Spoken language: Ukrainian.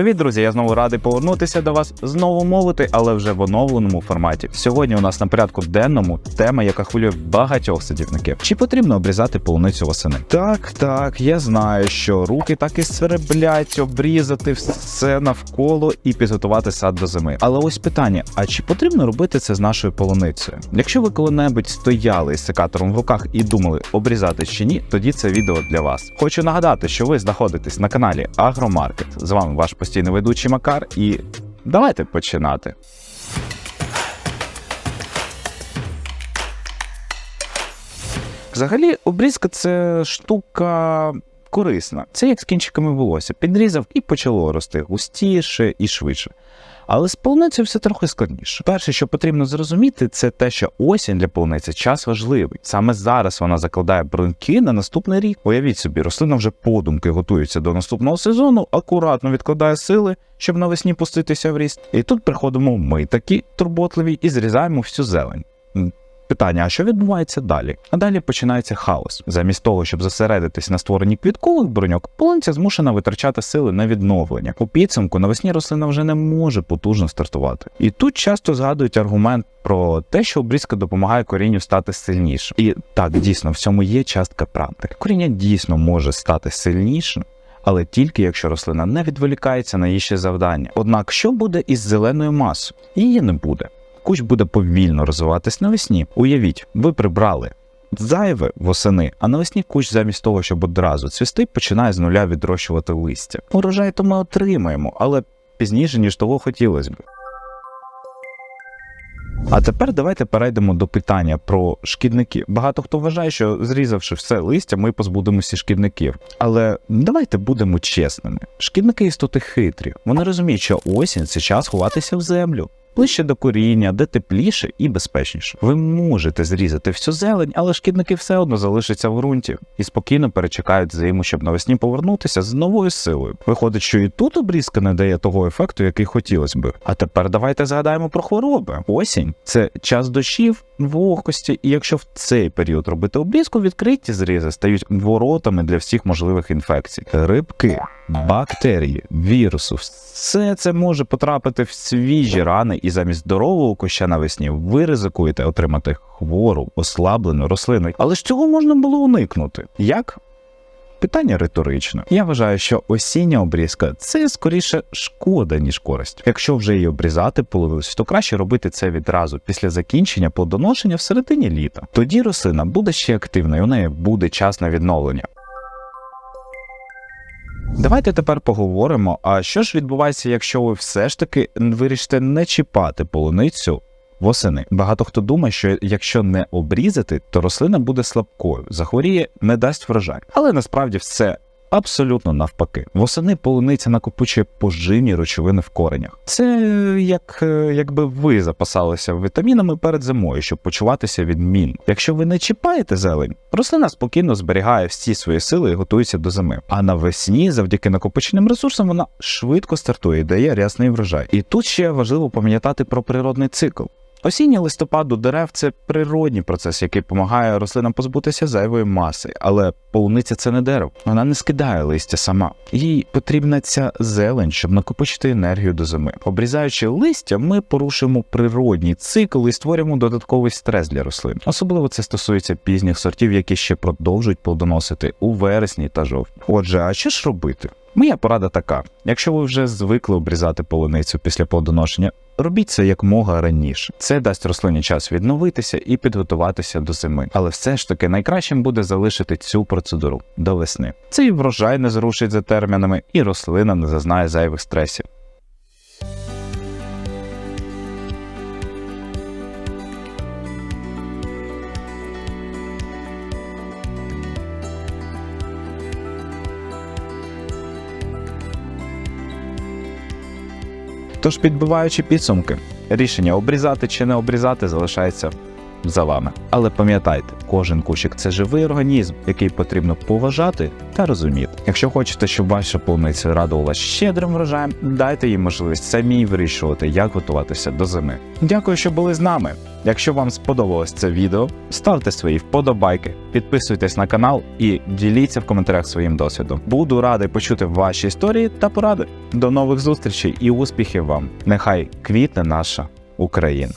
Привіт, друзі! Я знову радий повернутися до вас, знову мовити, але вже в оновленому форматі. Сьогодні у нас на порядку денному тема, яка хвилює багатьох садівників. Чи потрібно обрізати полуницю восени? Так, так, я знаю, що руки так і сверблять, обрізати все навколо і підготувати сад до зими. Але ось питання: а чи потрібно робити це з нашою полуницею? Якщо ви коли-небудь стояли із секатором в руках і думали, обрізати чи ні, тоді це відео для вас. Хочу нагадати, що ви знаходитесь на каналі Агромаркет. З вами ваш постійний ведучий Макар, і давайте починати. Взагалі, обрізка це штука корисна. Це як з кінчиками волосся. Підрізав і почало рости густіше і швидше. Але з полуницею все трохи складніше. Перше, що потрібно зрозуміти, це те, що осінь для полуниці час важливий. Саме зараз вона закладає бруньки на наступний рік. Уявіть собі, рослина вже подумки готується до наступного сезону, акуратно відкладає сили, щоб навесні пуститися в ріст. І тут приходимо ми такі турботливі і зрізаємо всю зелень. Питання: а що відбувається далі? А далі починається хаос. Замість того, щоб зосередитись на створенні квіткових броньок, полуниця змушена витрачати сили на відновлення. У підсумку навесні рослина вже не може потужно стартувати. І тут часто згадують аргумент про те, що обрізка допомагає корінню стати сильнішим. І так, дійсно, в цьому є частка правди. Коріння дійсно може стати сильнішим. Але тільки якщо рослина не відволікається на інші завдання. Однак, що буде із зеленою масою? Її не буде. Кущ буде повільно розвиватись навесні. Уявіть, ви прибрали зайве восени, а навесні кущ замість того, щоб одразу цвісти, починає з нуля відрощувати листя. Урожай то ми отримаємо, але пізніше, ніж того хотілося б. А тепер давайте перейдемо до питання про шкідників. Багато хто вважає, що зрізавши все листя, ми позбудемося шкідників. Але давайте будемо чесними. Шкідники істоти хитрі. Вони розуміють, що осінь це час ховатися в землю. Ближче до коріння, де тепліше і безпечніше. Ви можете зрізати всю зелень, але шкідники все одно залишаться в ґрунті і спокійно перечекають зиму, щоб навесні повернутися з новою силою. Виходить, що і тут обрізка не дає того ефекту, який хотілося би. А тепер давайте згадаємо про хвороби. Осінь це час дощів, вогкості, і якщо в цей період робити обрізку, відкриті зрізи стають воротами для всіх можливих інфекцій. Рибки, бактерії, вірусу, все це може потрапити в свіжі рани, і замість здорового куща навесні ви ризикуєте отримати хвору, ослаблену рослину. Але ж цього можна було уникнути. Як? Питання риторичне. Я вважаю, що осіння обрізка це скоріше шкода, ніж користь. Якщо вже її обрізати половилось, то краще робити це відразу після закінчення плодоношення в середині літа. Тоді рослина буде ще активною, у неї буде час на відновлення. Давайте тепер поговоримо, а що ж відбувається, якщо ви все ж таки вирішите не чіпати полуницю восени. Багато хто думає, що якщо не обрізати, то рослина буде слабкою, захворіє, не дасть врожай. Але насправді все абсолютно навпаки. Восени полуниця накопичує поживні речовини в коренях. Це як е, якби ви запасалися вітамінами перед зимою, щоб почуватися відмінно. Якщо ви не чіпаєте зелень, рослина спокійно зберігає всі свої сили і готується до зими. А навесні, завдяки накопиченим ресурсам, вона швидко стартує і дає рясний врожай. І тут ще важливо пам'ятати про природний цикл. Осіння листопад у дерев це природній процес, який допомагає рослинам позбутися зайвої маси, але полуниця це не дерево. Вона не скидає листя сама. Їй потрібна ця зелень, щоб накопичити енергію до зими. Обрізаючи листя, ми порушуємо природній цикл і створюємо додатковий стрес для рослин. Особливо це стосується пізніх сортів, які ще продовжують плодоносити у вересні та жовтні. Отже, а що ж робити? Моя порада така: якщо ви вже звикли обрізати полуницю після плодоношення, робіть це якмога раніше. Це дасть рослині час відновитися і підготуватися до зими. Але все ж таки найкращим буде залишити цю процедуру до весни. Цей врожай не зрушить за термінами, і рослина не зазнає зайвих стресів. Тож, підбиваючи підсумки, рішення обрізати чи не обрізати залишається за вами. Але пам'ятайте, кожен кущик це живий організм, який потрібно поважати та розуміти. Якщо хочете, щоб ваша полуниця радувала щедрим врожаєм, дайте їй можливість самі вирішувати, як готуватися до зими. Дякую, що були з нами. Якщо вам сподобалось це відео, ставте свої вподобайки, підписуйтесь на канал і діліться в коментарях своїм досвідом. Буду радий почути ваші історії та поради. До нових зустрічей і успіхів вам! Нехай квітне наша Україна!